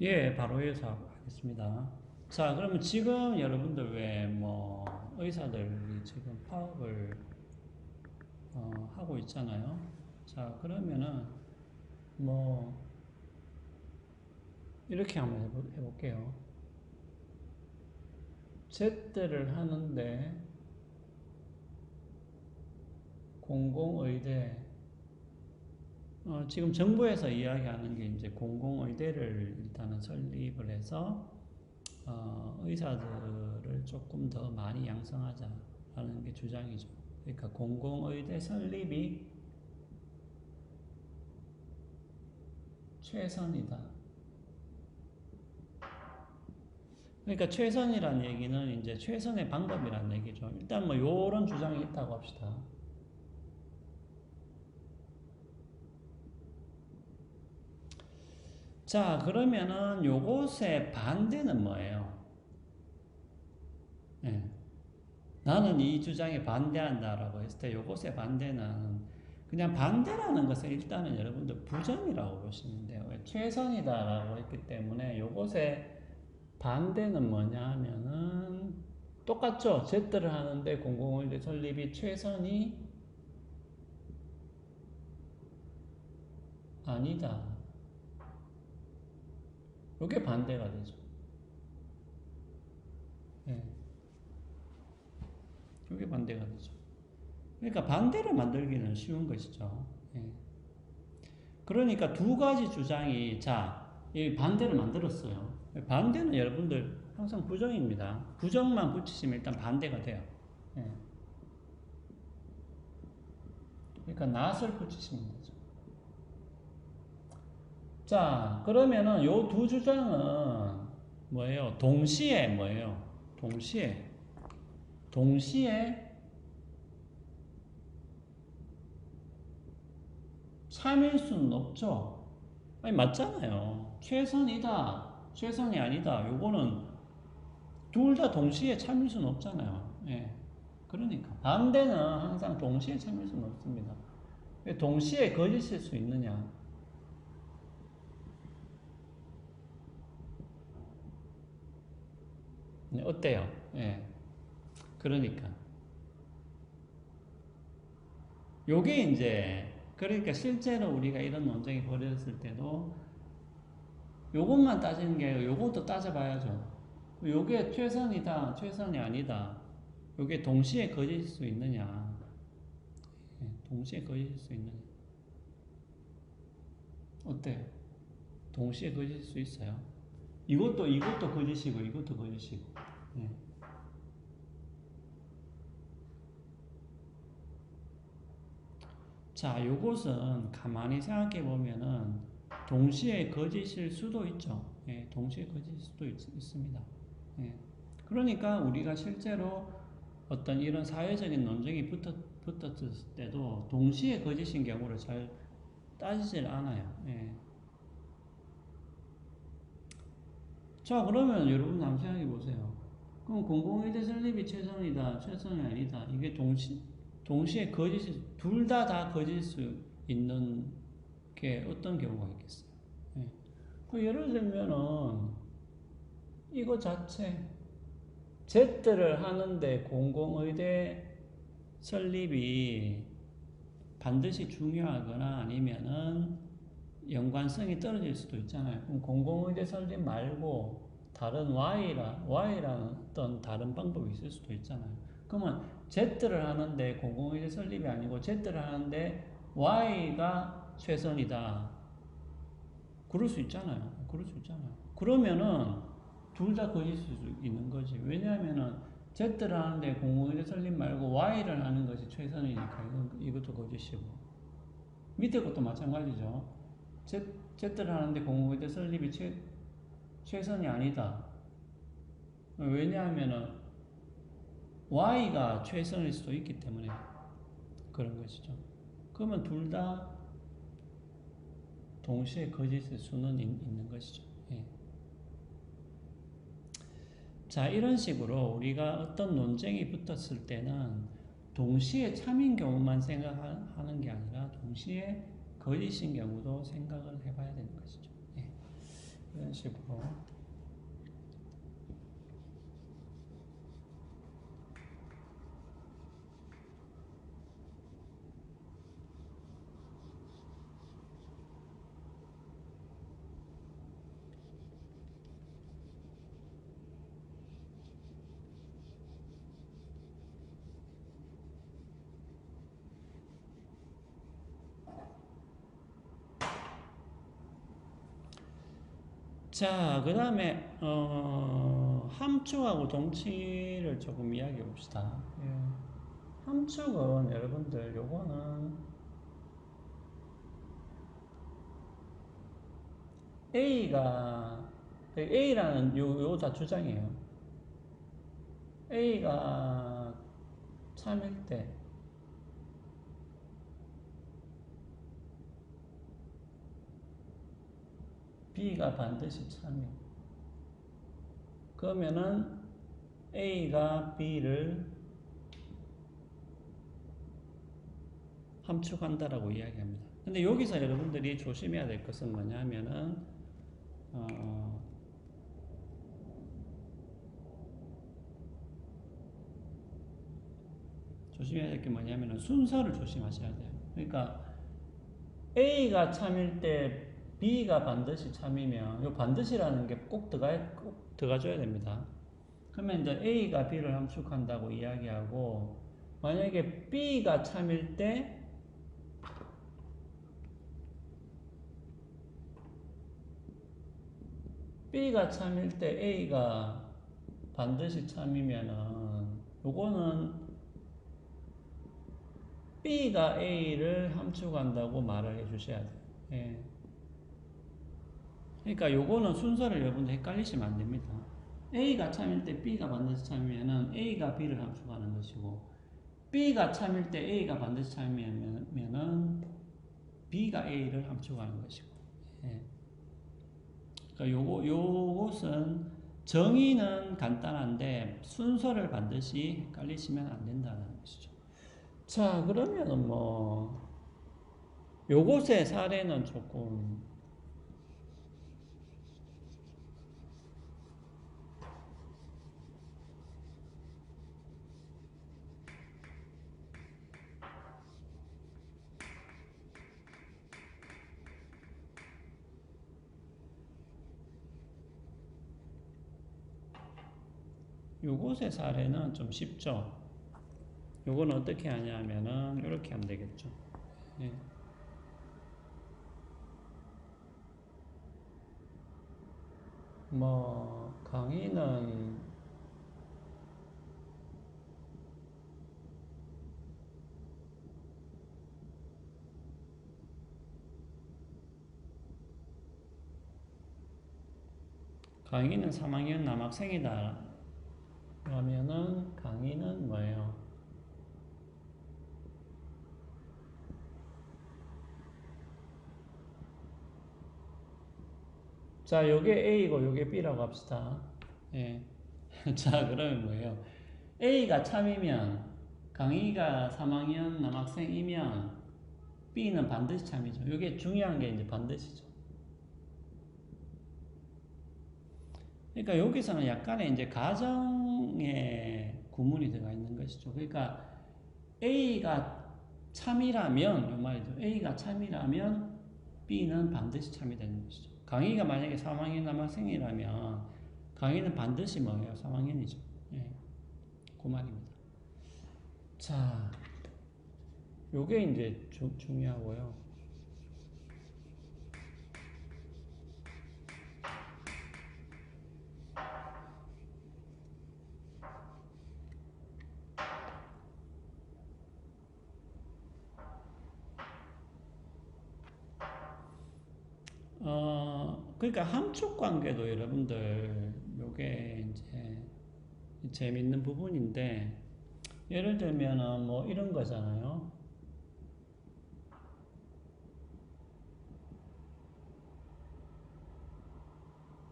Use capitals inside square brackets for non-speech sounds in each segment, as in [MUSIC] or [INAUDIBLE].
예, 바로 이어서 하겠습니다. 자, 그러면 지금 여러분들 왜 뭐 의사들이 지금 파업을 어, 하고 있잖아요. 자, 그러면은 뭐 이렇게 한번 해보, 해볼게요. Z를 하는데 공공의대 어, 지금 정부에서 이야기하는 게 이제 공공의대를 일단은 설립을 해서 어, 의사들을 조금 더 많이 양성하자라는 게 주장이죠. 그러니까 공공의대 설립이 최선이다. 그러니까 최선이라는 얘기는 이제 최선의 방법이라는 얘기죠. 일단 뭐 요런 주장이 있다고 합시다. 자, 그러면은 요것의 반대는 뭐예요? 예. 나는 이 주장에 반대한다라고 했을 때 요것의 반대는 그냥 반대라는 것은 일단은 여러분들 부정이라고 보시면 돼요. 왜? 최선이다라고 했기 때문에 요것의 반대는 뭐냐 하면은 똑같죠. Z를 하는데 공공의대 설립이 최선이 아니다. 이게 반대가 되죠. 예. 이게 반대가 되죠. 그러니까 반대를 만들기는 쉬운 것이죠. 예. 그러니까 두 가지 주장이 자, 이 반대를 만들었어요. 반대는 여러분들 항상 부정입니다. 부정만 붙이시면 일단 반대가 돼요. 예. 그러니까 낫을 붙이시면 되죠. 자, 그러면은 요 두 주장은 뭐예요? 동시에 뭐예요? 동시에 동시에 참일 수는 없죠. 아니 맞잖아요. 최선이다, 최선이 아니다. 요거는 둘 다 동시에 참일 수는 없잖아요. 예. 그러니까 반대는 항상 동시에 참일 수는 없습니다. 동시에 거짓일 수 있느냐? 어때요? 예. 그러니까. 요게 이제, 그러니까 실제로 우리가 이런 논쟁이 벌어졌을 때도 요것만 따지는 게 아니고 요것도 따져봐야죠. 요게 최선이다, 최선이 아니다. 요게 동시에 거짓일 수 있느냐. 예, 동시에 거짓일 수 있느냐. 어때요? 동시에 거짓일 수 있어요? 이것도 이것도 거짓이고 이것도 거짓이고. 예. 자, 요것은 가만히 생각해 보면은 동시에 거짓일 수도 있죠. 예, 동시에 거짓일 수도 있, 습니다 예. 그러니까 우리가 실제로 어떤 이런 사회적인 논쟁이 붙었, 붙었을 때도 동시에 거짓인 경우를 잘 따지질 않아요. 예. 자, 그러면 여러분 한번 생각해 보세요. 그럼 공공의대 설립이 최선이다, 최선이 아니다. 이게 동시, 동시에 거짓이, 둘 다 다 거짓일 수 있는 게 어떤 경우가 있겠어요? 예. 그 예를 들면은, 이거 자체, Z를 하는데 공공의대 설립이 반드시 중요하거나 아니면은 연관성이 떨어질 수도 있잖아요. 그럼 공공의대 설립 말고 다른 Y라, Y라는 어떤 다른 방법이 있을 수도 있잖아요. 그러면 Z를 하는데 공공의대 설립이 아니고 Z를 하는데 Y가 최선이다. 그럴 수 있잖아요. 그럴 수 있잖아요. 그러면은 둘 다 거짓일 수 있는 거지. 왜냐하면은 Z를 하는데 공공의대 설립 말고 Y를 하는 것이 최선이니까 이것도 거짓이고. 밑에 것도 마찬가지죠. Z를 하는데 공공의대 설립이 최, 최선이 아니다. 왜냐하면은 Y가 최선일 수도 있기 때문에 그런 것이죠. 그러면 둘 다 동시에 거짓일 수는 있, 는 것이죠. 예. 자, 이런 식으로 우리가 어떤 논쟁이 붙었을 때는 동시에 참인 경우만 생각하는 게 아니라 동시에 거짓인 경우도 생각을 해봐야 되는 것이죠. 예. 이런 식으로. 자, 그 다음에, 어, 함축하고 동치를 조금 이야기해 봅시다. 예. 함축은 여러분들, 요거는 A가, A라는 요, 요다 주장이에요. A가 참일 때, B가 반드시 참여. 그러면은 A가 B를 함축한다라고 이야기합니다. 근데 여기서 여러분들이 조심해야 될 것은 뭐냐면은 어, 조심해야 될 게 뭐냐면은 순서를 조심하셔야 돼요. 그러니까 A가 참일 때 B가 반드시 참이면 요 반드시라는 게 꼭 들어가 꼭 들어가줘야 됩니다. 그러면 이제 A가 B를 함축한다고 이야기하고 만약에 B가 참일 때 B가 참일 때 A가 반드시 참이면은 요거는 B가 A를 함축한다고 말을 해 주셔야 돼요. 예. 그러니까 요거는 순서를 여러분들 헷갈리시면 안 됩니다. A가 참일 때 B가 반드시 참이면은 A가 B를 함축하는 것이고 B가 참일 때 A가 반드시 참이면은 B가 A를 함축하는 것이고. 예. 그러니까 요거 요것은 정의는 간단한데 순서를 반드시 헷갈리시면 안 된다는 것이죠. 자, 그러면은 뭐 요것의 사례는 조금 요것의 사례는 좀 쉽죠. 요건 어떻게 하냐면은 이렇게 하면 되겠죠. 예. 뭐 강의는 강의는 3학년 남학생이다. 그러면은 강의는 뭐예요? 자, 요게 A고 요게 B라고 합시다. 예. [LAUGHS] 자, 그러면 뭐예요? A가 참이면 강의가 3학년 남학생이면 B는 반드시 참이죠. 요게 중요한 게 이제 반드시죠. 그러니까 여기서는 약간의 이제 가정 의 구문이 들어가 있는 것이죠. 그러니까 A가 참이라면 요 말이죠. A가 참이라면 B는 반드시 참이 되는 것이죠. 강의가 만약에 3학년 남학생이라면 강의는 반드시 뭐예요? 3학년이죠. 예. 그 말입니다. 자, 요게 이제 주, 중요하고요. 그러니까 함축 관계도 여러분들 요게 이제 재밌는 부분인데 예를 들면은 뭐 이런 거잖아요.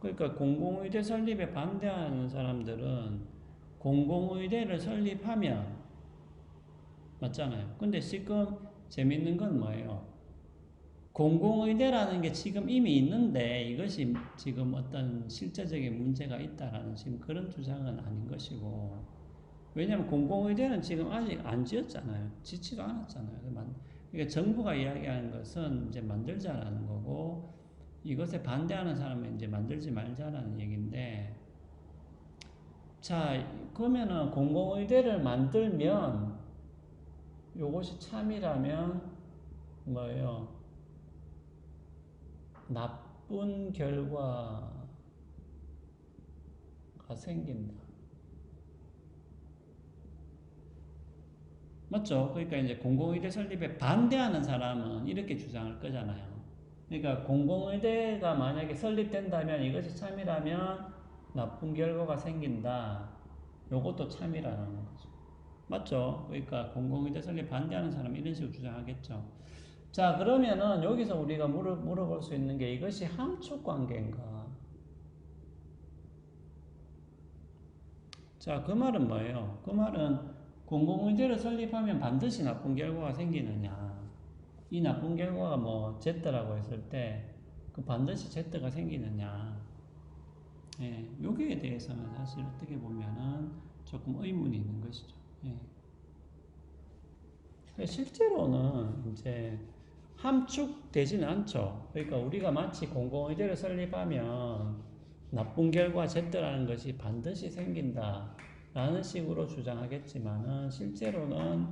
그러니까 공공의대 설립에 반대하는 사람들은 공공의대를 설립하면 맞잖아요. 근데 지금 재밌는 건 뭐예요? 공공의대라는 게 지금 이미 있는데 이것이 지금 어떤 실제적인 문제가 있다라는 지금 그런 주장은 아닌 것이고 왜냐하면 공공의대는 지금 아직 안 지었잖아요. 짓지도 않았잖아요. 그러니까 정부가 이야기하는 것은 이제 만들자라는 거고 이것에 반대하는 사람은 이제 만들지 말자라는 얘기인데 자 그러면은 공공의대를 만들면 요것이 참이라면 뭐예요? 나쁜 결과가 생긴다. 맞죠? 그러니까 이제 공공의대 설립에 반대하는 사람은 이렇게 주장할 거잖아요. 그러니까 공공의대가 만약에 설립된다면 이것이 참이라면 나쁜 결과가 생긴다. 요것도 참이라는 거죠. 맞죠? 그러니까 공공의대 설립 반대하는 사람은 이런 식으로 주장하겠죠. 자, 그러면은 여기서 우리가 물어, 물어볼 수 있는 게 이것이 함축 관계인가? 자, 그 말은 뭐예요? 그 말은 공공의대를 설립하면 반드시 나쁜 결과가 생기느냐. 이 나쁜 결과가 뭐 Z라고 했을 때 그 반드시 Z가 생기느냐. 예, 여기에 대해서는 사실 어떻게 보면은 조금 의문이 있는 것이죠. 예. 실제로는 이제 함축되지는 않죠. 그러니까 우리가 마치 공공의대를 설립하면 나쁜 결과 Z라는 것이 반드시 생긴다. 라는 식으로 주장하겠지만은 실제로는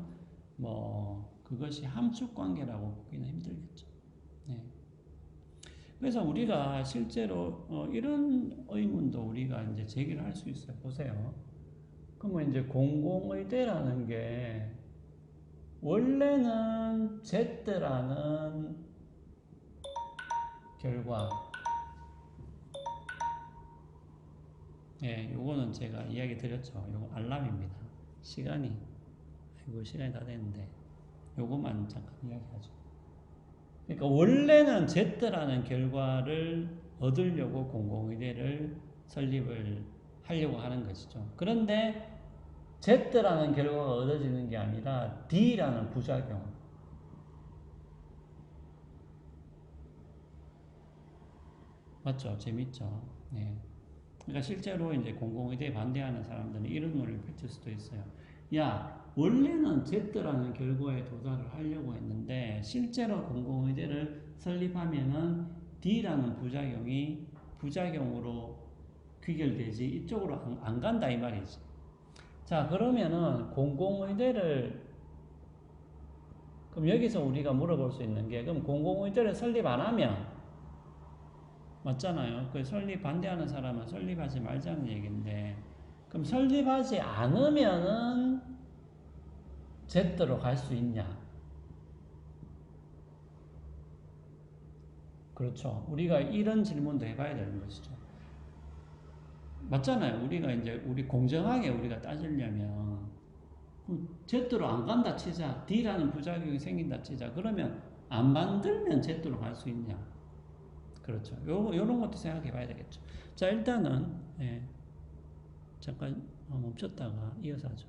뭐 그것이 함축 관계라고 보기는 힘들겠죠. 네. 그래서 우리가 실제로 어 이런 의문도 우리가 이제 제기를 할 수 있어요. 보세요. 그러면 이제 공공의대라는 게 원래는 Z라는 결과 예, 요거는 제가 이야기 드렸죠. 요거 알람입니다. 시간이 아이고 시간이 다 됐는데 요것만 잠깐 이야기하죠. 그러니까 원래는 Z라는 결과를 얻으려고 공공의대를 설립을 하려고 하는 것이죠. 그런데 Z라는 결과가 얻어지는 게 아니라 D라는 부작용. 맞죠? 재밌죠? 네. 그러니까 실제로 이제 공공의대에 반대하는 사람들은 이런 논리를 펼칠 수도 있어요. 야, 원래는 Z라는 결과에 도달을 하려고 했는데 실제로 공공의대를 설립하면은 D라는 부작용이 부작용으로 귀결되지 이쪽으로 안, 안 간다 이 말이지. 자, 그러면은 공공의대를 그럼 여기서 우리가 물어볼 수 있는 게 그럼 공공의대를 설립 안 하면 맞잖아요. 그 설립 반대하는 사람은 설립하지 말자는 얘기인데, 그럼 설립하지 않으면은 Z로 갈 수 있냐? 그렇죠. 우리가 이런 질문도 해봐야 되는 것이죠. 맞잖아요. 우리가 이제 우리 공정하게 우리가 따지려면 Z로 안 간다 치자, D라는 부작용이 생긴다 치자. 그러면 안 만들면 Z로 갈 수 있냐? 그렇죠. 요, 요런 것도 생각해 봐야 되겠죠. 자, 일단은, 예, 잠깐 멈췄다가 이어서 하죠.